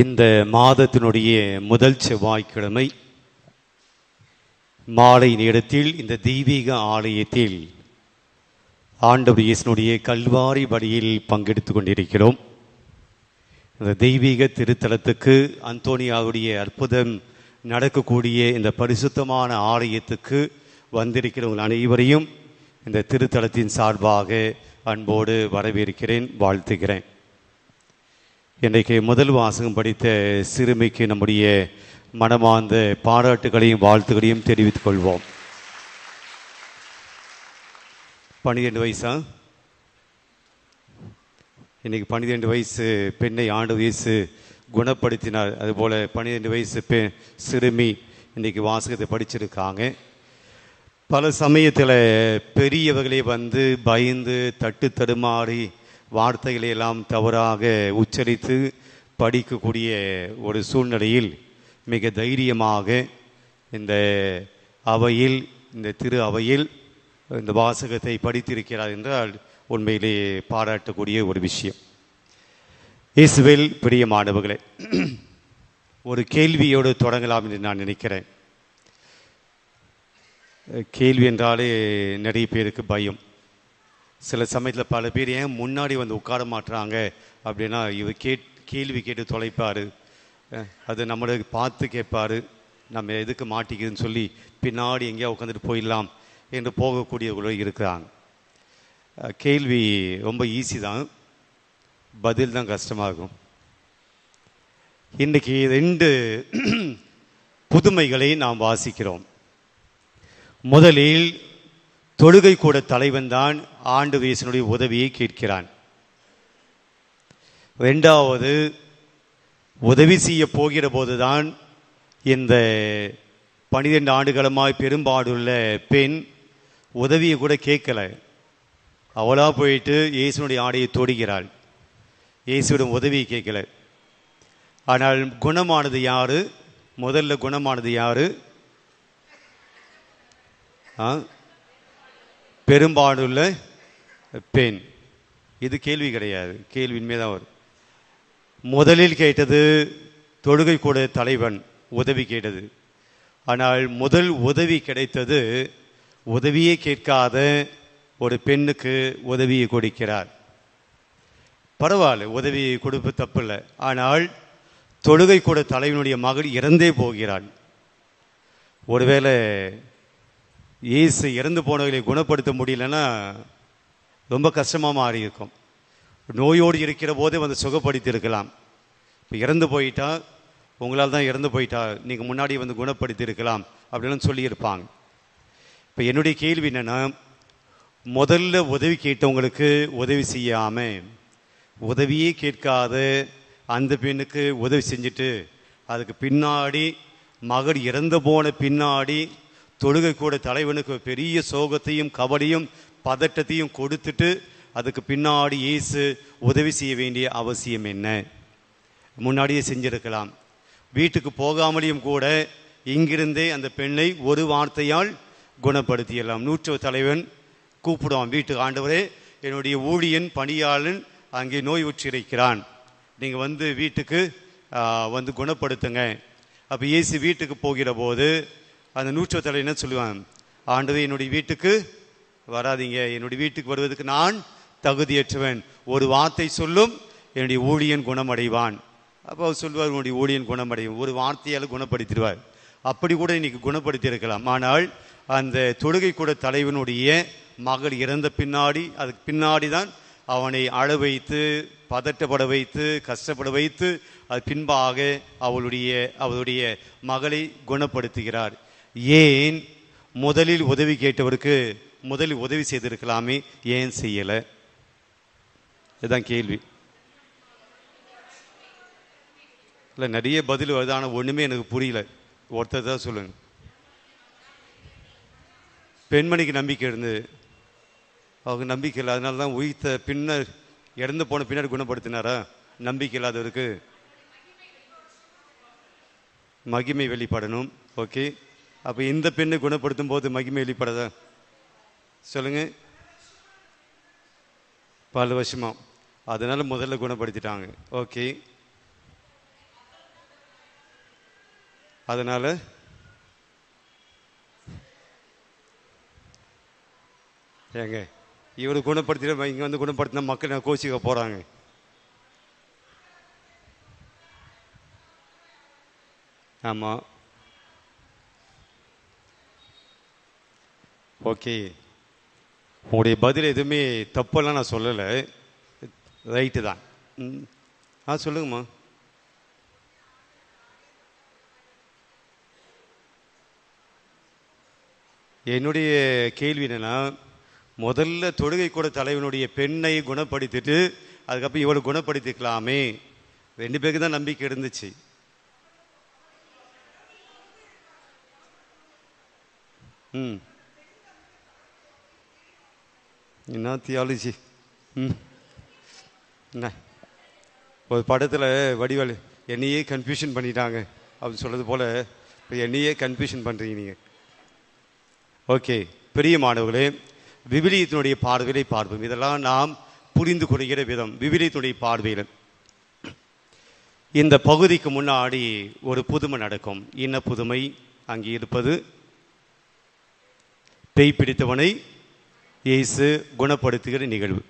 இந்த மாதத்தினுடைய முதல் செவ்வாய்க்கிழமை மாலை நேரத்தில் இந்த தெய்வீக ஆலயத்தில் ஆண்டவர் இயேசுனுடைய கல்வாரி வழியில் பங்கெடுத்து கொண்டிருக்கிறோம். இந்த தெய்வீக திருத்தலத்துக்கு அந்தோனியாவுடைய அற்புதம் நடக்கக்கூடிய இந்த பரிசுத்தமான ஆலயத்துக்கு வந்திருக்கிறவங்க அனைவரையும் இந்த திருத்தலத்தின் சார்பாக அன்போடு வரவேற்கிறேன் வாழ்த்துகிறேன். இன்றைக்கு முதல் வாசகம் படித்த சிறுமிக்கு நம்முடைய மனமார்ந்த பாராட்டுகளையும் வாழ்த்துக்களையும் தெரிவித்துக் கொள்வோம். பன்னிரெண்டு வயசா? இன்னைக்கு பன்னிரெண்டு வயசு பெண்ணை ஆண்டு வயசு குணப்படுத்தினார். அதுபோல் பன்னிரெண்டு வயசு பெ சிறுமி இன்றைக்கி வாசகத்தை படிச்சிருக்காங்க. பல சமயத்தில் பெரியவர்களே வந்து பயந்து தட்டு தடுமாறி வார்த்தைகளை எல்லாம் தவறாக உச்சரித்து படிக்கக்கூடிய ஒரு சூழ்நிலையில் மிக தைரியமாக இந்த அவையில் இந்த திரு அவையில் இந்த வாசகத்தை படித்திருக்கிறார் என்றால் உண்மையிலே பாராட்டக்கூடிய ஒரு விஷயம். இஸ்வேல் பிரியமானவர்களே ஒரு கேள்வியோடு தொடங்கலாம் என்று நான் நினைக்கிறேன். கேள்வி என்றாலே நிறைய பேருக்கு பயம். சில சமயத்தில் பல பேர் ஏன் முன்னாடி வந்து உட்கார மாட்டுறாங்க அப்படின்னா இவர் கேட் கேள்வி கேட்டு தொலைப்பார். அது நம்மளை பார்த்து கேட்பார். நம்ம எதுக்கு மாட்டிக்குதுன்னு சொல்லி பின்னாடி எங்கேயா உட்காந்துட்டு போயிடலாம் என்று போகக்கூடியவர்களும் இருக்கிறாங்க. கேள்வி ரொம்ப ஈஸி தான். பதில் தான் கஷ்டமாகும் இன்றைக்கி ரெண்டு புதுமைகளை நாம் வாசிக்கிறோம். முதலில் தொழுகை கூட தலைவன் தான் ஆண்டு வீசனுடைய உதவியை கேட்கிறான். ரெண்டாவது உதவி செய்ய போகிற போதுதான் இந்த பனிரெண்டு ஆண்டுகளமாய் பெரும்பாடுள்ள பெண் உதவியை கூட கேட்கல. அவளா போயிட்டு இயேசுனுடைய ஆடையை தொடுகிறாள். இயேசுவிடம் உதவியை கேட்கல. ஆனால் குணமானது யாரு? முதல்ல குணமானது யாரு? ஆ? பெரும்பாடுள்ள பெண். இது கேள்வி கிடையாது. கேள்வி உண்மைதான் வரும். முதலில் கேட்டது தொழுகை கூட தலைவன் உதவி கேட்டது. ஆனால் முதல் உதவி கிடைத்தது உதவியே கேட்காத ஒரு பெண்ணுக்கு உதவியை கொடுக்கிறார். பரவாயில்ல உதவியை கொடுப்பு தப்பில்லை. ஆனால் தொழுகை கூட தலைவனுடைய மகள் இறந்தே போகிறாள். ஒருவேளை இயேசு இறந்து போனவர்களை குணப்படுத்த முடியலன்னா ரொம்ப கஷ்டமாக மாறி இருக்கும். நோயோடு இருக்கிற போதே வந்து சுகப்படுத்தி இருக்கலாம். இப்போ இறந்து போயிட்டா உங்களால் தான் இறந்து போயிட்டா நீங்கள் முன்னாடி வந்து குணப்படுத்தி இருக்கலாம் அப்படின்னு சொல்லியிருப்பாங்க இப்போ என்னுடைய கேள்வி என்னென்னா முதல்ல உதவி கேட்டவங்களுக்கு உதவி செய்யாமல் உதவியே கேட்காத அந்த பெண்ணுக்கு உதவி செஞ்சுட்டு அதுக்கு பின்னாடி மகள் இறந்து போன பின்னாடி தொழுகை கூட தலைவனுக்கு பெரிய சோகத்தையும் கவலையும் பதட்டத்தையும் கொடுத்துட்டு அதுக்கு பின்னாடி இயேசு உதவி செய்ய வேண்டிய அவசியம் என்ன? முன்னாடியே செஞ்சிருக்கலாம். வீட்டுக்கு போகாமலேயும் கூட இங்கிருந்தே அந்த பெண்ணை ஒரு வார்த்தையால் குணப்படுத்தியலாம் நூற்று தலைவன் கூப்பிடுவான் வீட்டுக்கு ஆண்டவரே என்னுடைய ஊழியன் பணியாளன் அங்கே நோய் உற்றிருக்கிறான் நீங்கள் வந்து வீட்டுக்கு வந்து குணப்படுத்துங்க. அப்போ இயேசு வீட்டுக்கு போகிற போது அந்த நூற்று என்ன சொல்லுவான்? ஆண்டது என்னுடைய வீட்டுக்கு வராதீங்க. என்னுடைய வீட்டுக்கு வருவதற்கு நான் தகுதியற்றவன். ஒரு வார்த்தை சொல்லும் என்னுடைய ஊழியன் குணமடைவான். அப்போ அவர் சொல்வார் உன்னுடைய ஊழியன் குணமடையும். ஒரு வார்த்தையால் குணப்படுத்திடுவார். அப்படி கூட இன்னைக்கு குணப்படுத்தி இருக்கலாம் ஆனால் அந்த தொழுகை கூட தலைவனுடைய மகள் இறந்த பின்னாடி அதுக்கு பின்னாடி தான் அவனை அழ வைத்து பதட்டப்பட வைத்து கஷ்டப்பட வைத்து அது பின்பாக அவளுடைய அவளுடைய மகளை குணப்படுத்துகிறார். ஏன் முதலில் உதவி கேட்டவருக்கு முதலில் உதவி செய்திருக்கலாமே? ஏன் செய்யலை? இதுதான் கேள்வி. இல்லை நிறைய பதில் வருது ஆனால் ஒன்றுமே எனக்கு புரியல. ஒருத்தர் தான் சொல்லுங்க. பெண்மணிக்கு நம்பிக்கை இருந்து அவங்க நம்பிக்கை இல்லை அதனால தான் உயிர்த்த பின்னர் இறந்து போன பின்னாடி குணப்படுத்தினாரா? நம்பிக்கை இல்லாதவருக்கு. மகிமை வெளிப்படணும். ஓகே. அப்போ இந்த பெண்ணை குணப்படுத்தும் போது மகிமை வெளிப்படாதா? சொல்லுங்க. பல வருஷமா. அதனால முதல்ல குணப்படுத்திட்டாங்க. ஓகே. அதனால் ஏங்க இவரை குணப்படுத்தின இங்கே வந்து குணப்படுத்தின மக்கள் நான் கோச்சிக்க போகிறாங்க ஆமாம் ஓகே. உங்களுடைய பதில் எதுவுமே தப்பெல்லாம் நான் சொல்லலை. ரைட்டு தான். ம். ஆ சொல்லுங்கம்மா. என்னுடைய கேள்வி என்னன்னா முதல்ல தொழுகை கூட தலைவனுடைய பெண்ணை குணப்படுத்திட்டு அதுக்கப்புறம் இவளை குணப்படுத்திக்கலாமே. ரெண்டு பேருக்கு தான் நம்பிக்கை இருந்துச்சு. ம். என்ன தியாலஜி ம். என்ன? ஒரு படத்தில் வடிவேலு என்னையே கன்ஃபியூஷன் பண்ணிட்டாங்க அப்படின்னு சொல்கிறது போல் இப்போ என்னையே கன்ஃபியூஷன் பண்ணுறீங்க நீங்கள் ஓகே பெரிய மாணவர்களே விவிலியத்தினுடைய பார்வையை பார்ப்போம். இதெல்லாம் நாம் புரிந்து கொள்கிற விதம் விவிலியத்தினுடைய பார்வையில் இந்த பகுதிக்கு முன்னாடி ஒரு புதுமை நடக்கும். இன்ன புதுமை அங்கே இருப்பது பேய் பிடித்தவனை இயேசு குணப்படுத்துகிற நிகழ்வு.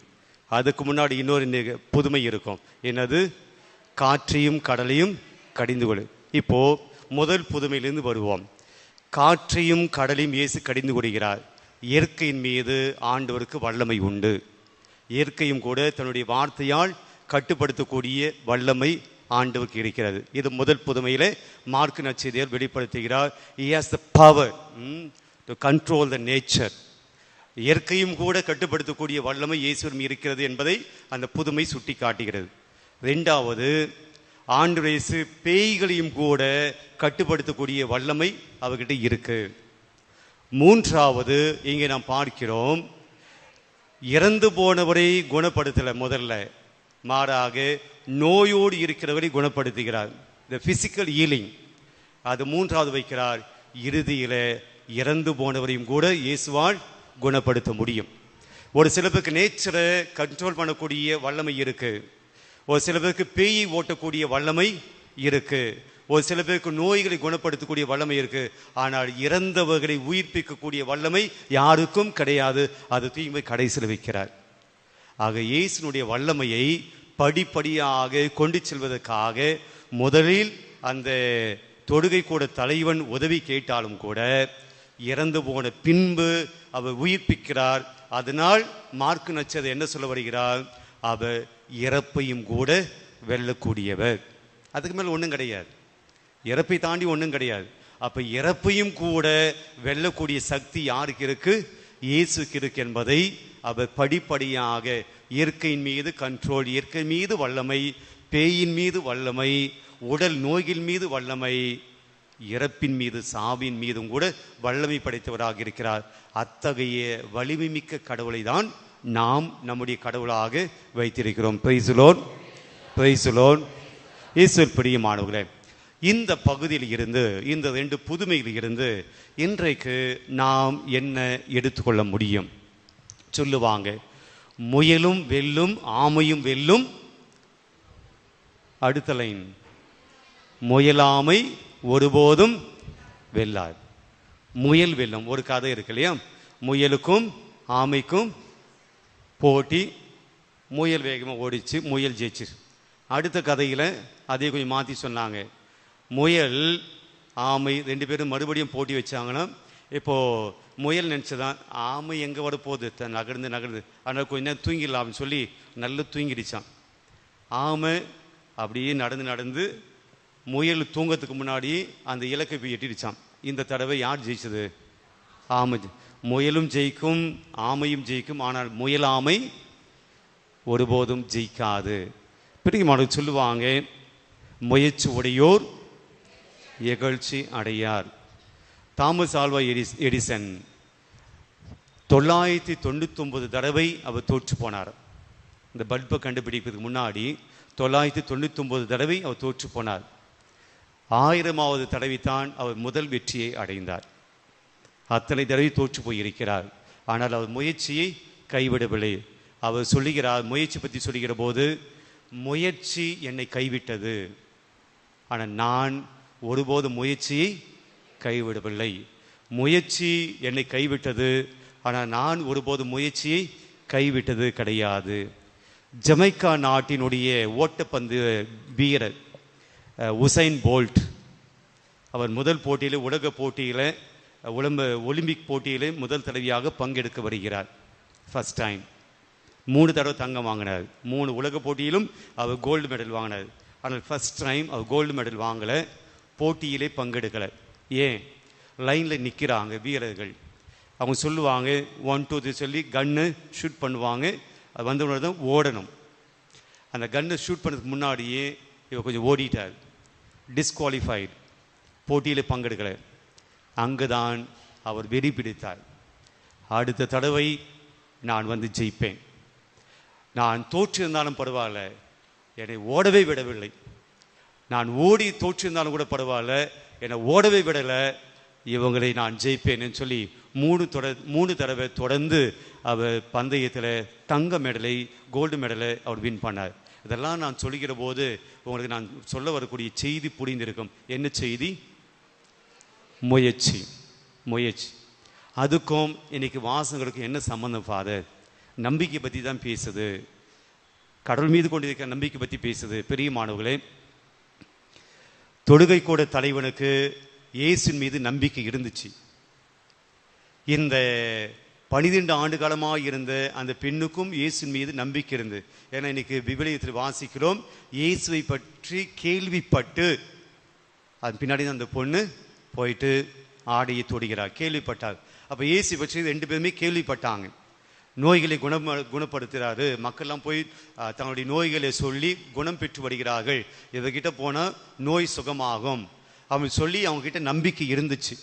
அதுக்கு முன்னாடி இன்னொரு நிக- புதுமை இருக்கும். என்னது? காற்றையும் கடலையும் கடிந்து கொடு. இப்போது முதல் புதுமையிலிருந்து வருவோம். காற்றையும் கடலையும் இயேசு கடிந்து கொள்கிறார். இயற்கையின் மீது ஆண்டவருக்கு வல்லமை உண்டு. இயற்கையும் கூட தன்னுடைய வார்த்தையால் கட்டுப்படுத்தக்கூடிய வல்லமை ஆண்டவருக்கு இருக்கிறது. இது முதல் புதுமையிலே மார்க் நச்செய்தியார் வெளிப்படுத்துகிறார். He has the power to control the nature இயற்கையும் கூட கட்டுப்படுத்தக்கூடிய வல்லமை இயேசுவிடம் இருக்கிறது என்பதை அந்த புதுமை சுட்டி காட்டுகிறது ரெண்டாவது ஆண்டு வயசு பேய்களையும் கூட கட்டுப்படுத்தக்கூடிய வல்லமை அவர்கிட்ட இருக்கு. மூன்றாவது இங்கே நாம் பார்க்கிறோம் இறந்து போனவரை குணப்படுத்தலை முதல்ல. மாறாக நோயோடு இருக்கிறவரை குணப்படுத்துகிறார். இந்த ஃபிசிக்கல் ஹீலிங் அது மூன்றாவது வைக்கிறார். இறுதியில் இறந்து போனவரையும் கூட இயேசுவால் குணப்படுத்த முடியும். ஒரு சில பேருக்கு நேச்சரை கண்ட்ரோல் பண்ணக்கூடிய வல்லமை இருக்குது ஒரு சில பேருக்கு பேயை ஓட்டக்கூடிய வல்லமை இருக்குது ஒரு சில பேருக்கு நோய்களை குணப்படுத்தக்கூடிய வல்லமை இருக்குது ஆனால் இறந்தவர்களை உயிர்ப்பிக்கக்கூடிய வல்லமை யாருக்கும் கிடையாது. அது தூய்மை கடைசியில் வைக்கிறார். ஆக இயேசுனுடைய வல்லமையை படிப்படியாக கொண்டு செல்வதற்காக முதலில் அந்த தொடுகை கூட தலைவன் உதவி கேட்டாலும் கூட இறந்து போன பின்பு அவர் உயிர்ப்பிக்கிறார். அதனால் மார்க்கு நச்சதை என்ன சொல்ல வருகிறார்? அவர் இறப்பையும் கூட வெல்லக்கூடியவர். அதுக்கு மேலே ஒன்றும் கிடையாது. இறப்பை தாண்டி ஒன்றும் கிடையாது. அப்போ இறப்பையும் கூட வெல்லக்கூடிய சக்தி யாருக்கு இருக்கு? இயேசுக்கு இருக்கு என்பதை அவர் படிப்படியாக இயற்கையின் மீது கண்ட்ரோல் இயற்கை மீது வல்லமை பேயின் மீது வல்லமை உடல் நோய்கள் மீது வல்லமை இறப்பின் மீது சாவின் மீதும் கூட வல்லமை படைத்தவராக இருக்கிறார். அத்தகைய வலிமை மிக்க கடவுளை தான் நாம் நம்முடைய கடவுளாக வைத்திருக்கிறோம். பிரைசுலோன் பிரைசுலோன் ஈஸ்வர் பிரியமானவர்களே இந்த பகுதியில் இருந்து இந்த ரெண்டு புதுமையில் இருந்து இன்றைக்கு நாம் என்ன எடுத்துக்கொள்ள முடியும்? சொல்லுவாங்க முயலும் வெல்லும் ஆமையும் வெல்லும். அடுத்த லைன் முயலாமை ஒருபோதும் வெல்லாது. முயல் வெல்லும். ஒரு கதை இருக்கு இல்லையா? முயலுக்கும் ஆமைக்கும் போட்டி. முயல் வேகமாக ஓடிச்சு முயல் ஜெயிச்சு அடுத்த கதையில் அதே கொஞ்சம் மாற்றி சொன்னாங்க. முயல் ஆமை ரெண்டு பேரும் மறுபடியும் போட்டி வச்சாங்கன்னா இப்போ முயல் நினச்சதான் ஆமை எங்கே வரப்போகுது? த- நகர்ந்து நகர்ந்து. அதனால் கொஞ்ச நேரம் தூங்கிடலாம் அப்படின்னு சொல்லி நல்லா தூங்கிடுச்சான் ஆமை அப்படியே நடந்து நடந்து முயல் தூங்கத்துக்கு முன்னாடி அந்த இலக்கை போய் எட்டிடுச்சான். இந்த தடவை யார் ஜெயிச்சது? ஆமை முயலும் ஜெயிக்கும் ஆமையும் ஜெயிக்கும் ஆனால் முயல் ஆமை ஒருபோதும் ஜெயிக்காது. பிரிகமானவர் சொல்லுவாங்க முயற்சி உடையோர் இகழ்ச்சி அடையார். தாமஸ் ஆல்வா எடிஸ் எடிசன் தொள்ளாயிரத்தி தொண்ணூத்தொம்பது தடவை அவர் தோற்று போனார். இந்த பல்பை கண்டுபிடிப்பதுக்கு முன்னாடி தொள்ளாயிரத்தி தொண்ணூத்தொம்பது தடவை அவர் தோற்று போனார். ஆயிரமாவது தடவைத்தான் அவர் முதல் வெற்றியை அடைந்தார். அத்தனை தடவை தோற்று போயிருக்கிறார். ஆனால் அவர் முயற்சியை கைவிடவில்லை. அவர் சொல்லுகிறார் முயற்சி பற்றி சொல்லுகிற போது முயற்சி என்னை கைவிட்டது. ஆனால் நான் ஒருபோது முயற்சியை கைவிடவில்லை. முயற்சி என்னை கைவிட்டது. ஆனால் நான் ஒருபோது முயற்சியை கைவிட்டது கிடையாது. ஜமைக்கா நாட்டினுடைய ஓட்டப்பந்து வீரர் உசைன் போல்ட். அவர் முதல் போட்டியில் உலக போட்டியில் உலம்ப ஒலிம்பிக் போட்டியில் முதல் தடவையாக பங்கெடுக்க வருகிறார். ஃபஸ்ட் டைம் மூணு தடவை தங்கம் வாங்கினார். மூணு உலக போட்டியிலும் அவர் கோல்டு மெடல் வாங்கினார். ஆனால் ஃபர்ஸ்ட் டைம் அவர் கோல்டு மெடல் வாங்கலை போட்டியிலே பங்கெடுக்கலை. ஏன்? லைனில் நிற்கிறாங்க வீரர்கள். அவங்க சொல்லுவாங்க ஒன் டூ த்ரீ சொல்லி கன்னு ஷூட் பண்ணுவாங்க. அது வந்தவங்க தான் ஓடணும். அந்த கன்னை ஷூட் பண்ணுறதுக்கு முன்னாடியே இவர் கொஞ்சம் ஓடிட்டார் டிஸ்குவாலிஃபைடு போட்டியில் பங்கெடுக்கலை. அங்கு தான் அவர் வெறி பிடித்தார் அடுத்த தடவை நான் வந்து ஜெயிப்பேன். நான் தோற்றிருந்தாலும் பரவாயில்ல. என்னை ஓடவே விடவில்லை. நான் ஓடி தோற்றிருந்தாலும் கூட பரவாயில்ல. என்னை ஓடவே விடலை. இவங்களை நான் ஜெயிப்பேன்னு சொல்லி மூணு தொட மூணு தடவை தொடர்ந்து அவர் பந்தயத்தில் தங்க மெடலை கோல்டு மெடலை அவர் வின் பண்ணார். இதெல்லாம் நான் சொல்லுகிற போது உங்களுக்கு நான் சொல்ல வரக்கூடிய செய்தி புரிந்திருக்கும். என்ன செய்தி? முயற்சி. முயற்சி. அதுக்கும் இன்னைக்கு வாசங்களுக்கும் என்ன சம்மந்தம் ஃபாதர் நம்பிக்கை பற்றி தான் பேசுது. கடவுள் மீது கொண்டிருக்கிற நம்பிக்கை பற்றி பேசுது. பெரிய மாணவர்களே தொழுகை கூட தலைவனுக்கு இயேசின் மீது நம்பிக்கை இருந்துச்சு. இந்த பனிரெண்டு ஆண்டு காலமாக இருந்த அந்த பெண்ணுக்கும் இயேசுவின் மீது நம்பிக்கை இருந்து ஏன்னா இன்னைக்கு விவிலியத்தில் வாசிக்கிறோம் இயேசுவை பற்றி கேள்விப்பட்டு அது பின்னாடி தான் அந்த பொண்ணு போயிட்டு ஆடையை தொடுகிறார் கேள்விப்பட்டார் அப்போ இயேசு பற்றி ரெண்டு பேருமே கேள்விப்பட்டாங்க. நோய்களை குணம் குணப்படுத்துகிறாரு. மக்கள்லாம் போய் தங்களுடைய நோய்களை சொல்லி குணம் பெற்று வருகிறார்கள். இவர்கிட்ட போனால் நோய் சுகமாகும். அவன் சொல்லி அவங்கக்கிட்ட நம்பிக்கை இருந்துச்சு.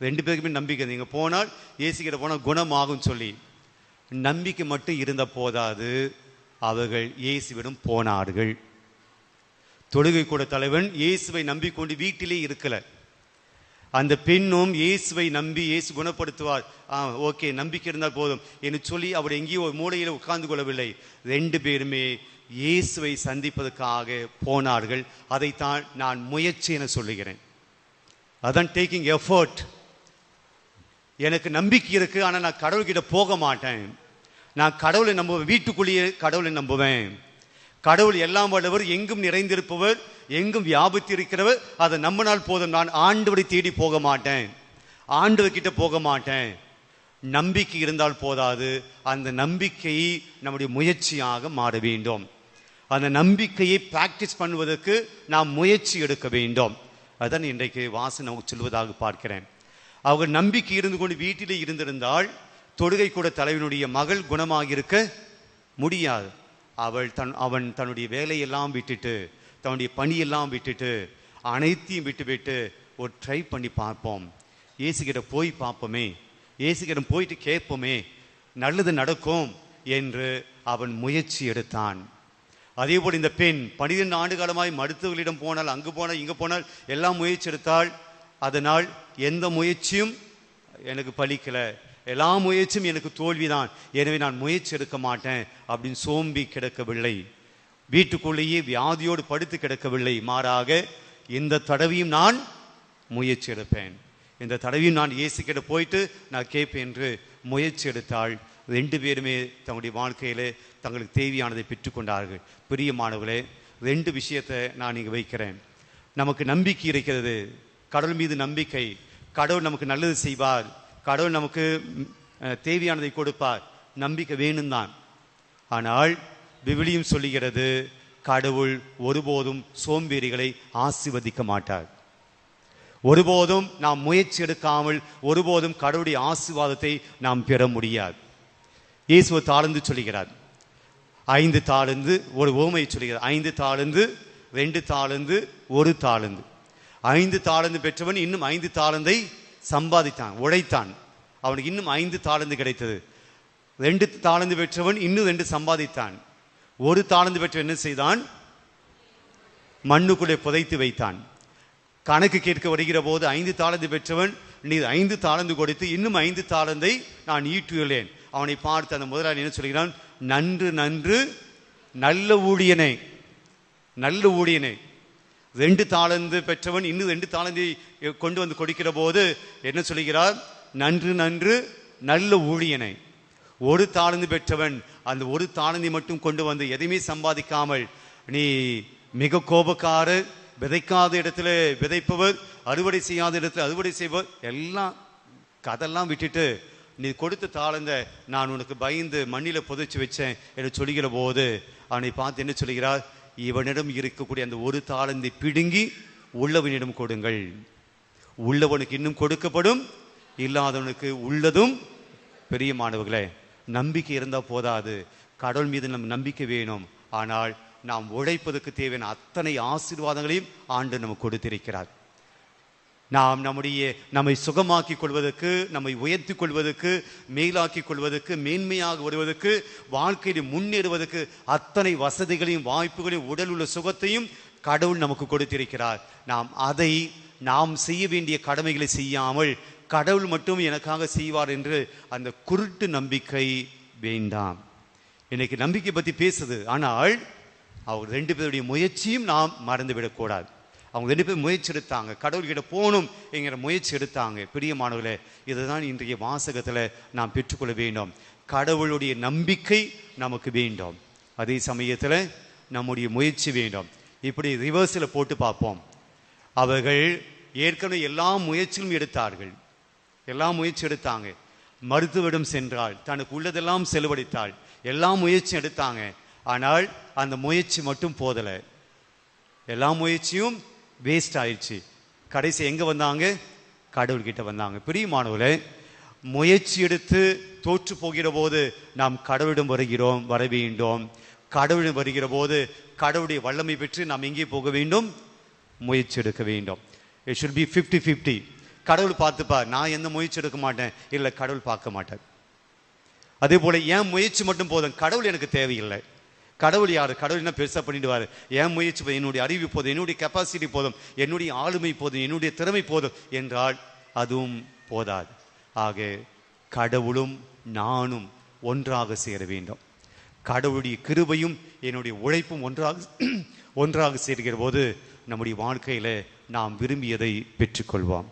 ரெண்டு பேருக்குமே நம்பிக்கை. நீங்கள் போனால் இயேசுகிட்ட போனால் குணமாகும் சொல்லி. நம்பிக்கை மட்டும் இருந்த போதாது. அவர்கள் இயேசுவிடம் போனார்கள். தொழுகை கூட தலைவன் இயேசுவை நம்பிக்கொண்டு வீட்டிலே இருக்கல. அந்த பெண்ணும் இயேசுவை நம்பி இயேசு குணப்படுத்துவார். ஆ ஓகே நம்பிக்கை இருந்தால் போதும் என்று சொல்லி அவர் எங்கேயோ ஒரு மூலையில் உட்கார்ந்து கொள்ளவில்லை. ரெண்டு பேருமே இயேசுவை சந்திப்பதற்காக போனார்கள். அதைத்தான் நான் முயற்சி என சொல்லுகிறேன். அதான் டேக்கிங் எஃபர்ட் எனக்கு நம்பிக்கை இருக்குது ஆனால் நான் கடவுள்கிட்ட போக மாட்டேன். நான் கடவுளை நம்புவேன் வீட்டுக்குள்ளேயே கடவுளை நம்புவேன். கடவுள் எல்லாம் வல்லவர் எங்கும் நிறைந்திருப்பவர் எங்கும் வியாபித்திருக்கிறவர் அதை நம்பினால் போதும். நான் ஆண்டவரை தேடி போக மாட்டேன். ஆண்டவர்கிட்ட போக மாட்டேன். நம்பிக்கை இருந்தால் போதாது. அந்த நம்பிக்கை நம்முடைய முயற்சியாக மாற வேண்டும். அந்த நம்பிக்கையை பிராக்டிஸ் பண்ணுவதற்கு நாம் முயற்சி எடுக்க வேண்டும். அதுதான் இன்றைக்கு வாசனை நமக்கு சொல்வதாக பார்க்கிறேன். அவர்கள் நம்பிக்கை இருந்து கொண்டு வீட்டிலே இருந்திருந்தால் தொழுகை கூட தலைவனுடைய மகள் குணமாக இருக்க முடியாது. அவள் தன் அவன் தன்னுடைய வேலையெல்லாம் விட்டுட்டு தன்னுடைய பணியெல்லாம் விட்டுட்டு அனைத்தையும் விட்டுவிட்டு ஒரு ட்ரை பண்ணி பார்ப்போம். ஏசுகிட்ட போய் பார்ப்போமே. இயேசுகிட்ட போயிட்டு கேட்போமே. நல்லது நடக்கும் என்று அவன் முயற்சி எடுத்தான். அதே போல் இந்த பெண் பனிரெண்டு ஆண்டு காலமாய் மருத்துவர்களிடம் போனால் அங்கு போனால் இங்கே போனால் எல்லாம் முயற்சி எடுத்தால் அதனால் எந்த முயற்சியும் எனக்கு பலிக்கலை. எல்லா முயற்சியும் எனக்கு தோல்விதான். எனவே நான் முயற்சி எடுக்க மாட்டேன் அப்படின்னு சோம்பி கிடக்கவில்லை. வீட்டுக்குள்ளேயே வியாதியோடு படுத்து கிடக்கவில்லை. மாறாக இந்த தடவையும் நான் முயற்சி எடுப்பேன். இந்த தடவையும் நான் இயேசுக்கிட்ட போயிட்டு நான் கேட்பேன் என்று முயற்சி எடுத்தால் ரெண்டு பேருமே தங்களுடைய வாழ்க்கையில் தங்களுக்கு தேவையானதை பெற்றுக்கொண்டார்கள். பிரியமானவர்களே ரெண்டு விஷயத்தை நான் இங்கே வைக்கிறேன். நமக்கு நம்பிக்கை இருக்கிறது. கடவுள் மீது நம்பிக்கை. கடவுள் நமக்கு நல்லது செய்வார். கடவுள் நமக்கு தேவையானதை கொடுப்பார். நம்பிக்கை வேணும் தான் ஆனால் விவிலியம் சொல்லுகிறது கடவுள் ஒருபோதும் சோம்பேறிகளை ஆசிர்வதிக்க மாட்டார். ஒருபோதும் நாம் முயற்சி எடுக்காமல் ஒருபோதும் கடவுளுடைய ஆசீர்வாதத்தை நாம் பெற முடியாது. இயேசு தாழ்ந்து சொல்லுகிறார். ஐந்து தாழ்ந்து ஒரு ஓமையை சொல்லுகிறார். ஐந்து தாழ்ந்து ரெண்டு தாழ்ந்து ஒரு தாழ்ந்து ஐந்து தாளந்து பெற்றவன் இன்னும் ஐந்து தாளந்தை சம்பாதித்தான் உழைத்தான் அவனுக்கு இன்னும் ஐந்து தாளந்து கிடைத்தது. ரெண்டு தாளந்து பெற்றவன் இன்னும் ரெண்டு சம்பாதித்தான். ஒரு தாளந்து பெற்றவன் என்ன செய்தான்? மண்ணுக்குள்ளே புதைத்து வைத்தான். கணக்கு கேட்க வருகிற போது ஐந்து தாளந்து பெற்றவன் நீ ஐந்து தாளந்து கொடுத்து இன்னும் ஐந்து தாளந்தை நான் ஈட்டியுள்ளேன் அவனை பார்த்து அந்த முதலாளி என்ன சொல்கிறான்? நன்று நன்று நல்ல ஊழியனை நல்ல ஊழியனை. ரெண்டு தாளந்து பெற்றவன் இன்னும் ரெண்டு தாளந்தை கொண்டு வந்து கொடுக்கிற போது என்ன சொல்கிறார் நன்று நன்று நல்ல ஊழியனை. ஒரு தாளந்து பெற்றவன் அந்த ஒரு தாளந்தை மட்டும் கொண்டு வந்து எதையுமே சம்பாதிக்காமல் நீ மிக கோபக்கார விதைக்காத இடத்துல விதைப்பவர் அறுவடை செய்யாத இடத்துல அறுவடை செய்வர் எல்லாம் கதெல்லாம் விட்டுட்டு நீ கொடுத்த தாழ்ந்த நான் உனக்கு பயந்து மண்ணில் புதைச்சு வச்சேன் என்று சொல்லுகிற போது அவனை பார்த்து என்ன சொல்கிறார் இவனிடம் இருக்கக்கூடிய அந்த ஒரு தாளந்தை பிடுங்கி உள்ளவனிடம் கொடுங்கள். உள்ளவனுக்கு இன்னும் கொடுக்கப்படும் இல்லாதவனுக்கு உள்ளதும் பெரிய மாணவர்களே நம்பிக்கை இருந்தால் போதாது. கடவுள் மீது நம் நம்பிக்கை வேணும். ஆனால் நாம் உழைப்பதற்கு தேவையான அத்தனை ஆசீர்வாதங்களையும் ஆண்டு நமக்கு கொடுத்திருக்கிறார். நாம் நம்முடைய நம்மை சுகமாக்கிக் கொள்வதற்கு நம்மை உயர்த்தி கொள்வதற்கு மேலாக்கிக் கொள்வதற்கு மேன்மையாக வருவதற்கு வாழ்க்கையில் முன்னேறுவதற்கு அத்தனை வசதிகளையும் வாய்ப்புகளையும் உடல் உள்ள சுகத்தையும் கடவுள் நமக்கு கொடுத்திருக்கிறார். நாம் அதை நாம் செய்ய வேண்டிய கடமைகளை செய்யாமல் கடவுள் மட்டும் எனக்காக செய்வார் என்று அந்த குருட்டு நம்பிக்கை வேண்டாம். இன்னைக்கு நம்பிக்கை பற்றி பேசுது. ஆனால் அவர் ரெண்டு பேருடைய முயற்சியும் நாம் மறந்துவிடக்கூடாது. அவங்க ரெண்டு பேரும் முயற்சி எடுத்தாங்க. கடவுள்கிட்ட போகணும் என்கிற முயற்சி எடுத்தாங்க. பிரியமானவர்களே இதுதான் இன்றைய வாசகத்தில் நாம் பெற்றுக்கொள்ள வேண்டும். கடவுளுடைய நம்பிக்கை நமக்கு வேண்டும். அதே சமயத்தில் நம்முடைய முயற்சி வேண்டும். இப்படி ரிவர்ஸில் போட்டு பார்ப்போம். அவர்கள் ஏற்கனவே எல்லா முயற்சியும் எடுத்தார்கள். எல்லா முயற்சி எடுத்தாங்க. மருத்துவரிடம் சென்றாள். தனக்கு உள்ளதெல்லாம் செலவழித்தாள். எல்லா முயற்சியும் எடுத்தாங்க. ஆனால் அந்த முயற்சி மட்டும் போதலை. எல்லா முயற்சியும் வேஸ்ட் ஆயிடுச்சு. கடைசி எங்கே வந்தாங்க? கடவுள்கிட்ட வந்தாங்க. பிரியமானவர்களே முயற்சி எடுத்து தோற்று போகிற போது நாம் கடவுளிடம் வருகிறோம் வர வேண்டும். கடவுளிடம் வருகிற போது கடவுளுடைய வல்லமை பெற்று நாம் எங்கே போக வேண்டும்? முயற்சி எடுக்க வேண்டும். It should be fifty fifty கடவுள் பார்த்துப்பா நான் எந்த முயற்சி எடுக்க மாட்டேன்? இல்லை கடவுள் பார்க்க மாட்டேன் அதே போல் ஏன் முயற்சி மட்டும் போதும். கடவுள் எனக்கு தேவையில்லை. கடவுள் யார்? கடவுள் என்ன பெருசாக பண்ணிடுவார்? என் முயற்சி போதும் என்னுடைய அறிவு போதும் என்னுடைய கெப்பாசிட்டி போதும் என்னுடைய ஆளுமை போதும் என்னுடைய திறமை போதும் என்றால் அதுவும் போதாது. ஆக கடவுளும் நானும் ஒன்றாக சேர வேண்டும். கடவுளுடைய கிருபையும் என்னுடைய உழைப்பும் ஒன்றாக ஒன்றாக சேர்கிற போது நம்முடைய வாழ்க்கையில் நாம் விரும்பியதை பெற்றுக்கொள்வோம்.